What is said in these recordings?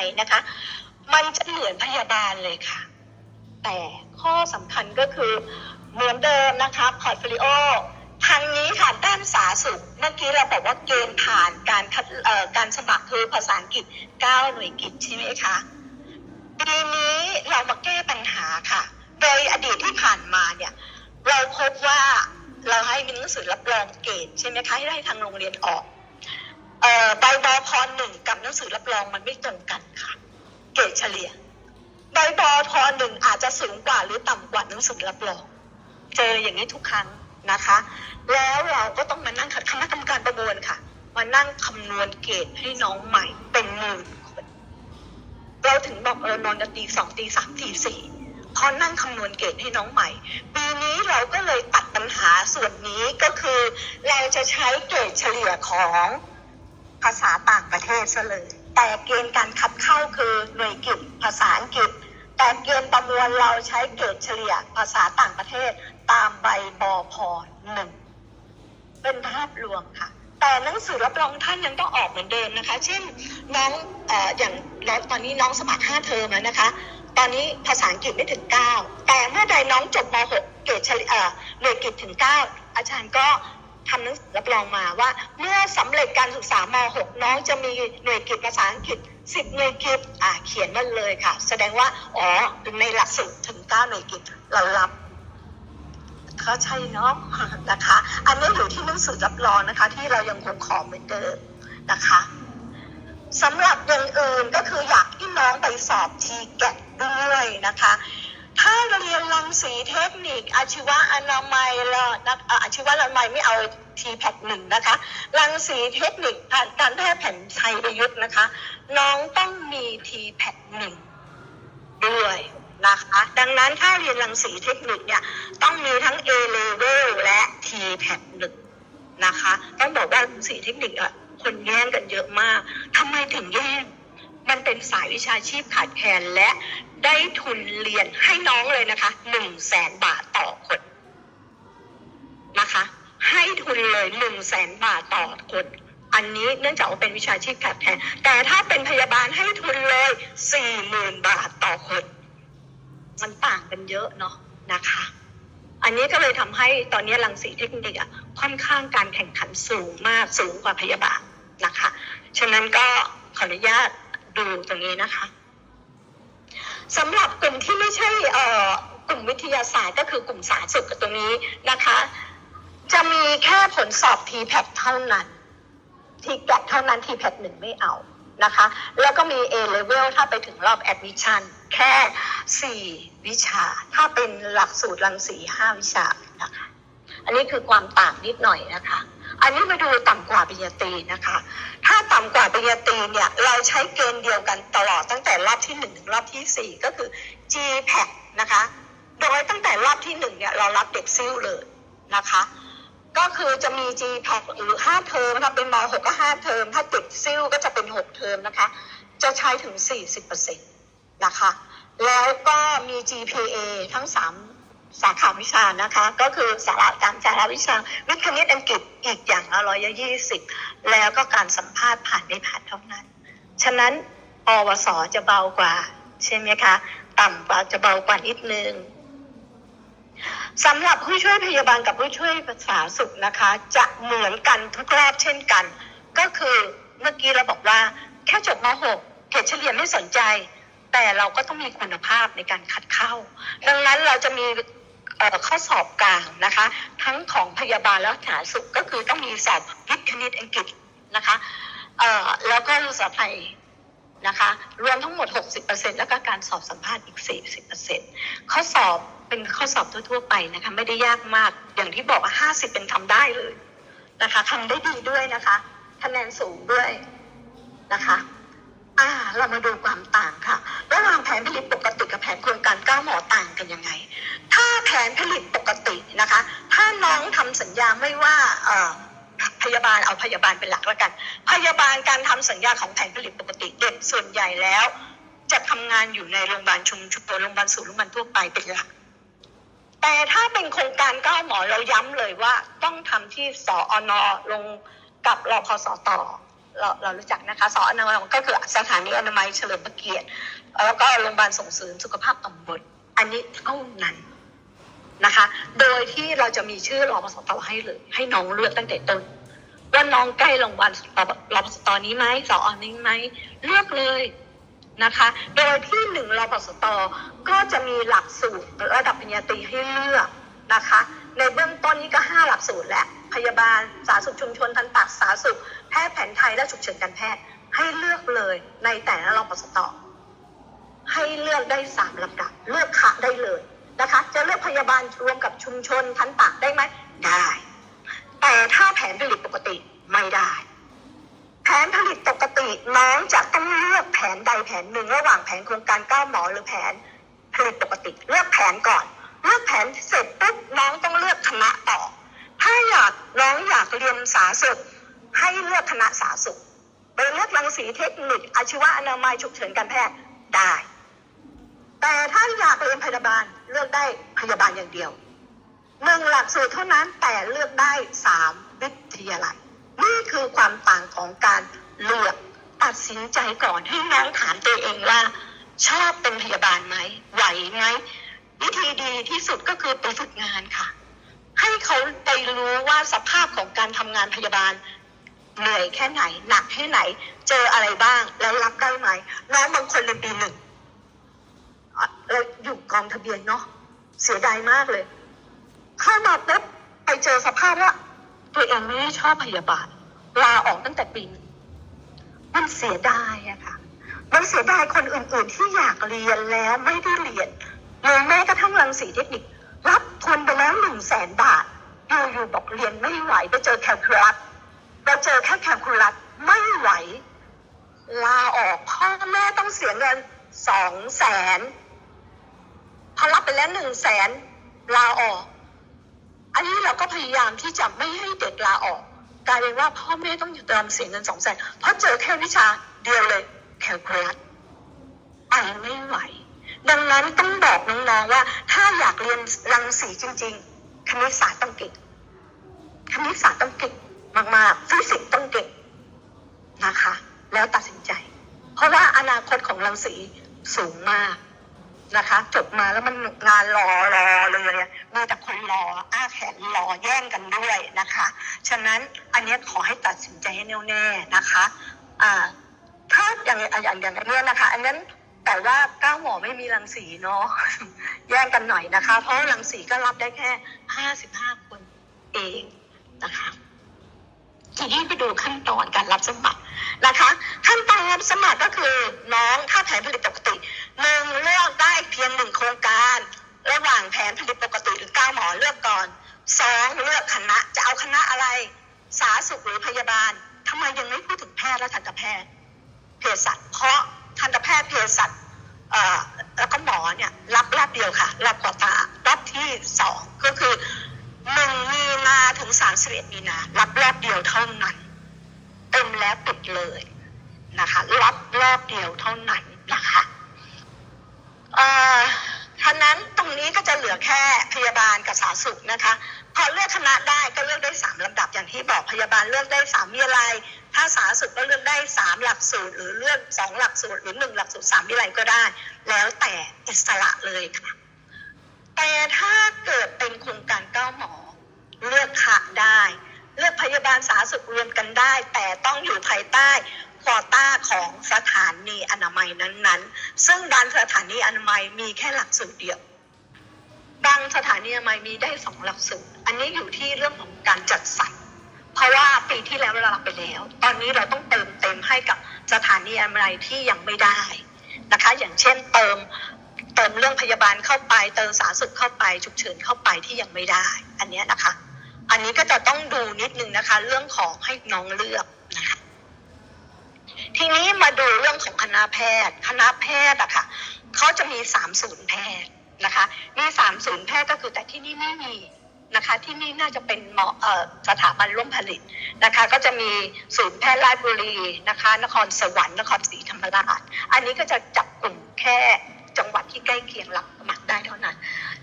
ยนะคะ มันจะเหมือนพยาบาลเลยค่ะ แต่ข้อสำคัญก็คือเหมือนเดิมนะคะพอร์ตโฟลิโอทางนี้ค่ะด้านสาธาสุขเมื่อกี้เราบอกว่าเกณฑ์ผ่านการคัดการสมัครคือภาษาอังกฤษ 9 หน่วยกิจใช่ไหมคะปีนี้เรามาแก้ปัญหาค่ะ โดยอดีตที่ผ่านมาเนี่ย เราพบว่าเราให้มีหนังสือรับรองเกรดใช่ไหมคะให้ได้ทางโรงเรียนออก ใบบอพหนึ่งกับหนังสือรับรองมันไม่ตรงกันค่ะ เกรดเฉลี่ยใบบอทหนึ่งอาจจะสูงกว่าหรือต่ำกว่าหนังสือรับรอง เจออย่างนี้ทุกครั้งนะคะ แล้วเราก็ต้องมานั่งคณะกรรมการประมวลค่ะ มานั่งคำนวณเกรดให้น้องใหม่เป็นหมื่นคนเราถึงบอกเออนอนกันตีสองตีสามตีสี่พอนั่งคำนวณเกรดให้น้องใหม่ ปีนี้เราก็เลยตัดปัญหาส่วนนี้ก็คือ เราจะใช้เกรดเฉลี่ยของ ภาษาต่างประเทศซะเลย แต่เกณฑ์การคัดเข้าคือหน่วยกิจภาษาอังกฤษ แต่เกณฑ์ประมวลเราใช้เกรดเฉลี่ยภาษาต่างประเทศตามใบบอพหนึ่งเป็นภาพรวมค่ะ แต่หนังสือรับรองท่านยังต้องออกเหมือนเดิมนะคะ เช่นน้องออย่างตอนนี้น้องสมัคร 5 เทอมแล้วนะคะ ตอนนี้ภาษาอังกฤษไม่ถึง 9 แต่เมื่อใดน้องจบม .6 เกรดเฉลี่ยหน่วยกิจถึง 9 อาจารย์ก็ ทำหนังสือรับรองมาว่า เมื่อสำเร็จการศึกษาม .6 น้องจะมีหน่วยกิจภาษาอังกฤษ10หน่วยกิจอ่าเขียนมาเลยค่ะ แสดงว่าอ๋อในหลักสูตรถึง9หน่วยกิจเรารับก็ใช่เนาะนะคะ อันนี้อยู่ที่หนังสือรับรองนะคะ ที่เรายังคงขอเหมือนเดิมนะคะสำหรับอย่างอื่นก็คืออยากให้น้องไปสอบทีแกะด้วยนะคะ ถ้าเรียนรังสีเทคนิค อาชีวะอนามัยล้วนะอะอาชีวะอนามัยไม่เอาทีแพหนึ่งนะคะ รังสีเทคนิคการแพทย์แผนไทยประยุกต์นะคะ น้องต้องมีทีแพหนึ่งด้วยนะคะ ดังนั้นถ้าเรียนรังสีเทคนิคเนี่ยต้องมีทั้ง A level และ T p a หนึ่งนะคะ ต้องบอกว่ารังสีเทคนิคอะคนแย่งกันเยอะมากทำไมถึงแย่ง มันเป็นสายวิชาชีพขาดแคลนและได้ทุนเรียนให้น้องเลยนะคะหนึ่งแสนบาทต่อคนนะคะ ให้ทุนเลยหนึ่งแสนบาทต่อคนอันนี้เนื่องจากว่าเป็นวิชาชีพขาดแคลนแต่ถ้าเป็นพยาบาลให้ทุนเลยสี่หมื่นบาทต่อคน มันต่างกันเยอะเนาะนะคะ อันนี้ก็เลยทำให้ตอนนี้รังสีเทคนิคอะค่อนข้างการแข่งขันสูงมากสูงกว่าพยาบาลนะคะ ฉะนั้นก็ขออนุญาต ดูตรงนี้นะคะสำหรับกลุ่มที่ไม่ใช่เอ่อกลุ่มวิทยาศาสตร์ก็คือกลุ่มสาธารณสุขตรงนี้นะคะ จะมีแค่ผลสอบ t p a t เท่านั้น t g a t เท่านั้น t p a t หนึ่งไม่เอานะคะ แล้วก็มี A level ถ้าไปถึงรอบ admission แค่ 4 วิชา ถ้าเป็นหลักสูตรรังสี 5 วิชานะคะ อันนี้คือความต่างนิดหน่อยนะคะ อันนี้มาดูต่ำกว่าปริญญาตรีนะคะ ถ้าต่ำกว่าปริญญาตรีเนี่ยเราใช้เกณฑ์เดียวกันตลอดตั้งแต่รอบที่ 1 ถึงรอบทีสี่ 4 ก็คือ GPAC นะคะ โดยตั้งแต่รอบที่1เนี่ยเรารับเด็กซิ่วเลยนะคะ ก็คือจะมี GPAC หรือ 5 เทอมนะคะเป็นม .6 ก็ 5 เทอม ถ้าติดซิ่วก็จะเป็น 6 เทอมนะคะ จะใช้ถึง 40%นะคะ แล้วก็มี GPA ทั้ง 3 สาขาวิชานะคะ ก็คือสาระการสาระวิชา วิทย์คณิตอังกฤษอีกอย่างละร้อยยี่สิบแล้วก็การสัมภาษณ์ผ่านไม่ผ่านเท่านั้น ฉะนั้นปวสจะเบากว่า ใช่ไหมคะ ต่ำกว่าจะเบากว่านิดนึงสำหรับผู้ช่วยพยาบาลกับผู้ช่วยภาษาสุขนะคะ จะเหมือนกันทุกรอบเช่นกัน ก็คือเมื่อกี้เราบอกว่าแค่จบม .6 เกรดเฉลี่ยไม่สนใจ แต่เราก็ต้องมีคุณภาพในการคัดเข้า ดังนั้นเราจะมี ข้อสอบกลางนะคะ ทั้งของพยาบาลและสาธารณสุขก็คือต้องมีสอบวิทย์คณิตอังกฤษนะคะแล้วก็ภาษาไทยนะคะรวมทั้งหมด 60%แล้วก็การสอบสัมภาษณ์อีก 40%ข้อสอบเป็นข้อสอบทั่วๆไปนะคะไม่ได้ยากมากอย่างที่บอกว่า 50 เป็นทำได้เลยนะคะทำได้ดีด้วยนะคะคะแนนสูงด้วยนะคะ อ่า เรามาดูความต่างค่ะ ระหว่างแผนผลิตปกติกับแผนโครงการก้าวหมอต่างกันยังไง ถ้าแผนผลิตปกตินะคะ ถ้าน้องทำสัญญาไม่ว่าเอ่อพยาบาลเอาพยาบาลเป็นหลักแล้วกัน พยาบาลการทำสัญญาของแผนผลิตปกติเด็กส่วนใหญ่แล้ว จะทำงานอยู่ในโรงพยาบาลชุมชนโรงพยาบาลศูนย์โรงพยาบาลทั่วไปเป็นหลักแต่ถ้าเป็นโครงการก้าวหมอเราย้ำเลยว่าต้องทำที่สอนลงกับรอพสต เราเรารู้จักนะคะสออนามัยก็คือสถานีอนามัยเฉลิมพระเกียรติแล้วก็โรงพยาบาลส่งเสริมสุขภาพตำบลอันนี้เท่านั้นนะคะ โดยที่เราจะมีชื่อรอปสตให้เลย ให้น้องเลือกตั้งแต่ต้นว่าน้องใกล้โรงพยาบาลรอปสตนี้ไหมสออนี้ไหมเลือกเลยนะคะ โดยที่หนึ่งรอปสตก็จะมีหลักสูตรระดับปริญญาตรีให้เลือกนะคะ ในเบื้องต้นนี้ก็ห้าหลักสูตรแหละพยาบาลสาธารณสุขชุมชนทันตสาธารณสุข แพทย์แผนไทยและฉุกเฉินการแพทย์ ให้เลือกเลยในแต่ละรอปสตให้เลือกได้สามลำดับเลือกขะได้เลยนะคะ จะเลือกพยาบาลรวมกับชุมชนทันตะได้ไหมได้ แต่ถ้าแผนผลิตปกติไม่ได้ แผนผลิตปกติน้องจะต้องเลือกแผนใดแผนหนึ่งระหว่างแผนโครงการก้าวหมอหรือแผนผลิตปกติ เลือกแผนก่อน เลือกแผนเสร็จปุ๊บน้องต้องเลือกคณะต่อ ถ้าอยากน้องอยากเรียนสาสุข ให้เลือกคณะสาธารณสุขไปเลือกรังสีเทคนิคอาชีวะอนามัยฉุกเฉินการแพทย์ได้ แต่ถ้าอยากเรียนพยาบาลเลือกได้พยาบาลอย่างเดียวหนึ่งหลักสูตรเท่านั้นแต่เลือกได้สามวิทยาลัยนี่คือความต่างของการเลือกตัดสินใจก่อนให้น้องถามตัวเองว่า ชอบเป็นพยาบาลไหมไหวไหมวิธีดีที่สุดก็คือไปฝึกงานค่ะ ให้เขาไปรู้ว่าสภาพของการทำงานพยาบาล เหนื่อยแค่ไหน หนักแค่ไหน เจออะไรบ้าง แล้วรับได้ไหมน้องบางคนเรียนปีหนึ่งเราอยู่กองทะเบียนเนาะเสียดายมากเลยเข้ามาปุ๊บไปเจอสภาพว่าตัวเองไม่ได้ชอบพยาบาลลาออกตั้งแต่ปีนึงมันเสียดายอะค่ะ มันเสียดายคนอื่นๆที่อยากเรียนแล้วไม่ได้เรียนหรือแม้กระทั่งรังสีเทคนิค รับทุนไปแล้วหนึ่งแสนบาทอยู่ๆบอกเรียนไม่ไหวไปเจอแคลคูลัส ไปเจอแค่แคลคูลัสไม่ไหว ลาออกพ่อแม่ต้องเสียเงินสองแสนพอรับไปแล้วหนึ่งแสนลาออก อันนี้เราก็พยายามที่จะไม่ให้เด็กลาออกกลายเป็นว่าพ่อแม่ต้องอยู่ติมเสียเงินสองแสนเพราะเจอแค่วิชาเดียวเลยแคลคูลัสไปไม่ไหว ดังนั้นต้องบอกน้องๆว่า ถ้าอยากเรียนรังสีจริง ๆ คณิตศาสตร์ต้องเก่งคณิตศาสตร์ต้องเก่ง มากๆฟิสิกส์ต้องเก่งนะคะ แล้วตัดสินใจ เพราะว่าอนาคตของรังสีสูงมากนะคะ จบมาแล้วมันงานรอรอเลยอะมีแต่คนรออ้าแขนรอแย่งกันด้วยนะคะ ฉะนั้นอันเนี้ยขอให้ตัดสินใจให้แน่วแน่นะคะอ่าถ้าอย่างอย่างอย่างเนี้ยนะคะ อันนั้นแต่ว่าก้าหมอไม่มีรังสีเนาะแย่งกันหน่อยนะคะ เพราะรังสีก็รับได้แค่ห้าสิบห้าคนเองนะคะ ทีนี้ไปดูขั้นตอนการรับสมัครนะคะ ขั้นตอนรับสมัครก็คือน้องถ้าแผนผลิตปกติหนึ่งเลือกได้เพียงหนึ่งโครงการ ระหว่างแผนผลิตปกติหรือก้าหมอเลือกก่อนสองเลือกคณะจะเอาคณะอะไร สาธารณสุขหรือพยาบาลทำไมยังไม่พูดถึงแพทย์และทันตแพทย์เภสัชเพราะทันตแพทย์เภสัชเอ่อแล้วก็หมอเนี่ยรับรอบเดียวค่ะรับควอตารอบที่สองก็คือ หนึ่งมีนาถึงสามสิบเอ็ดมีนา รับรอบเดียวเท่านั้น เต็มแล้วปิดเลยนะคะรับรอบเดียวเท่านั้นนะคะเอ่อท่า นี้ก็จะเหลือแค่พยาบาลกับสาธารณสุขนะคะ พอเลือกคณะได้ก็เลือกได้สามลำดับอย่างที่บอกพยาบาลเลือกได้สามวิทยาลัย ถ้าสาธารณสุขก็เลือกได้สามหลักสูตร หรือเลือกสองหลักสูตร หรือหนึ่งหลักสูตรสามวิทยาลัยก็ได้ แล้วแต่อิสระเลยค่ะ แต่ถ้าเกิดเป็นโครงการเก้าหมอ เลือกขะได้ เลือกพยาบาลสาธารณสุขรวมกันได้ แต่ต้องอยู่ภายใต้ควอต้าของสถานีอนามัยนั้นๆ ซึ่งบางสถานีอนามัยมีแค่หลักสูตรเดียว บางสถานีอนามัยมีได้สองหลักสูตร อันนี้อยู่ที่เรื่องของการจัดสรรเพราะว่าปีที่แล้วเรารับไปแล้ว ตอนนี้เราต้องเติมเต็มให้กับสถานีอนามัยที่ยังไม่ได้นะคะ อย่างเช่นเติมเติมเรื่องพยาบาลเข้าไป เติมสาธารณสุขเข้าไปฉุกเฉินเข้าไปที่ยังไม่ได้ อันนี้นะคะ อันนี้ก็จะต้องดูนิดนึงนะคะ เรื่องของให้น้องเลือกนะคะทีนี้มาดูเรื่องของคณะแพทย์ คณะแพทย์อะค่ะเขาจะมีสามศูนย์แพทย์ นะคะ มีสามศูนย์แพทย์ก็คือแต่ที่นี่ไม่มีนะคะ ที่นี่น่าจะเป็นหมอเอ่อสถาบันร่วมผลิตนะคะ ก็จะมีศูนย์แพทย์ราชบุรีนะคะ นครสวรรค์นครศรีธรรมราช อันนี้ก็จะจับกลุ่มแค่จังหวัดที่ใกล้เคียงรับสมัครได้เท่านั้น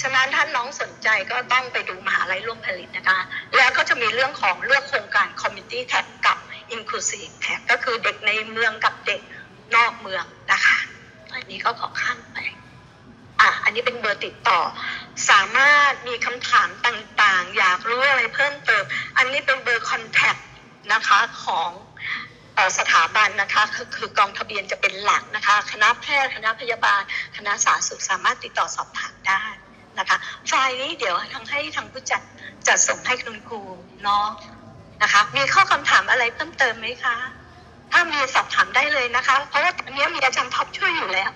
ฉะนั้นท่านน้องสนใจก็ต้องไปดูมหาลัยร่วมผลิตนะคะ แล้วก็จะมีเรื่องของเลือกโครงการ Community Tag กับ inclusive ค่ะก็คือเด็กในเมืองกับเด็กนอกเมืองนะคะ อันนี้ก็ขอข้ามไป อันนี้เป็นเบอร์ติดต่อ สามารถมีคำถามต่างๆ อยากรู้อะไรเพิ่มเติม อันนี้เป็นเบอร์คอนแทคนะคะของสถาบันนะคะคือคือกองทะเบียนจะเป็นหลักนะคะ คณะแพทย์คณะพยาบาล คณะสาธารณสุขสามารถติดต่อสอบถามได้นะคะไฟล์นี้เดี๋ยวทางให้ทางผู้จัดจัดส่งให้คุณครูเนาะนะคะ มีข้อคำถามอะไรเพิ่มเติมไหมคะ ถ้ามีสอบถามได้เลยนะคะ เพราะว่าตอนนี้มีอาจารย์ท็อปช่วยอยู่แล้ว